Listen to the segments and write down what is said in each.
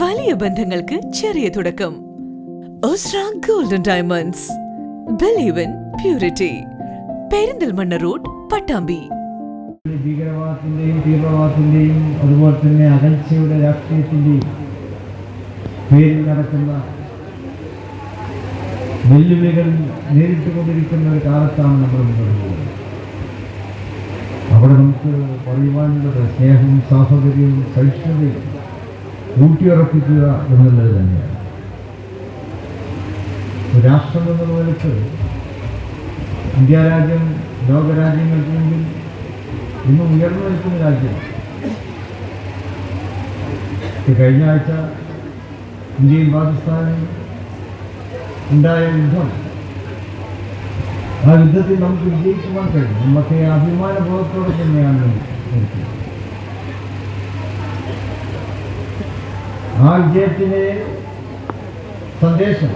വലിയ ബന്ധങ്ങൾക്ക് ചെറിയ തുടക്കം. Golden diamonds believe in purity Perinthalmanna road Pattambi ഭീകരവാദത്തിന്റെയും തീവ്രവാദത്തിന്റെയും അതുപോലെ തന്നെ അകൽച്ചയുടെ രാഷ്ട്രീയത്തിന്റെയും പേരിൽ നടക്കുന്ന വെല്ലുവിളികൾ നേരിട്ടുകൊണ്ടിരിക്കുന്ന ഒരു കാലത്താണ് നമ്മൾ മുന്നോട്ട് അവിടെ നമുക്ക് പറയുവാനുള്ളത് സ്നേഹവും സാഹോദര്യവും സഹിഷ്ണുതയും ഊട്ടിയുറപ്പിക്കുക എന്നുള്ളത് തന്നെയാണ്. രാഷ്ട്രം എന്ന നിലയ്ക്ക് ഇന്ത്യ രാജ്യം ലോകരാജ്യങ്ങൾക്ക് മുമ്പിൽ ഇന്ന് ഉയർന്നു നിൽക്കുന്ന രാജ്യം ഈ കഴിഞ്ഞ ആഴ്ച ഇന്ത്യയും പാകിസ്ഥാനും ഉണ്ടായ യുദ്ധം ആ യുദ്ധത്തിൽ നമുക്ക് വിജയിക്കുവാൻ കഴിയും. നമുക്ക് അഭിമാനബോധത്തോടെ തന്നെയാണ് നിർത്തിയത് ആ വിജയത്തിന്റെ സന്ദേശം.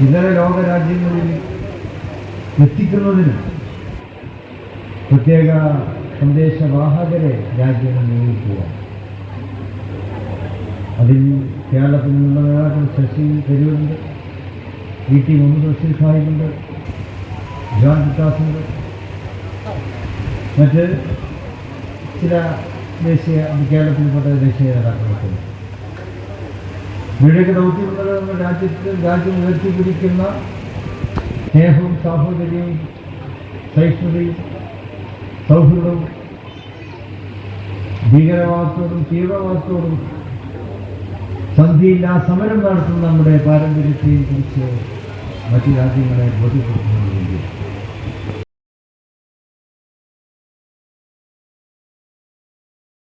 ഇതര ലോകരാജ്യങ്ങളിൽ എത്തിക്കുന്നതിന് പ്രത്യേക സന്ദേശവാഹകരെ രാജ്യങ്ങൾ നിയോഗിക്കുക അതിൽ കേരളത്തിൽ നിന്നുള്ള ശശി തരൂരുണ്ട് വി ടി മുഹമ്മദ് ബഷീർ സാഹിബുണ്ട് ജോൺ വികാസുണ്ട് മറ്റ് ചില ദേശീയ കേരളത്തിൽപ്പെട്ട ദേശീയ നേതാക്കളൊക്കെ. വീടൊക്കെ നമ്മുടെ രാജ്യത്ത് രാജ്യം ഉയർത്തിപ്പിടിക്കുന്ന സ്നേഹവും സാഹോദര്യവും സഹിഷ്ണുതയും സൗഹൃദവും ഭീകരവാദത്തോടും തീവ്രവാദത്തോടും സന്ധിയില്ലാ സമരം നടത്തുന്ന നമ്മുടെ പാരമ്പര്യത്തെയും കുറിച്ച് മറ്റു രാജ്യങ്ങളെ ബോധ്യപ്പെടുത്തുന്നു.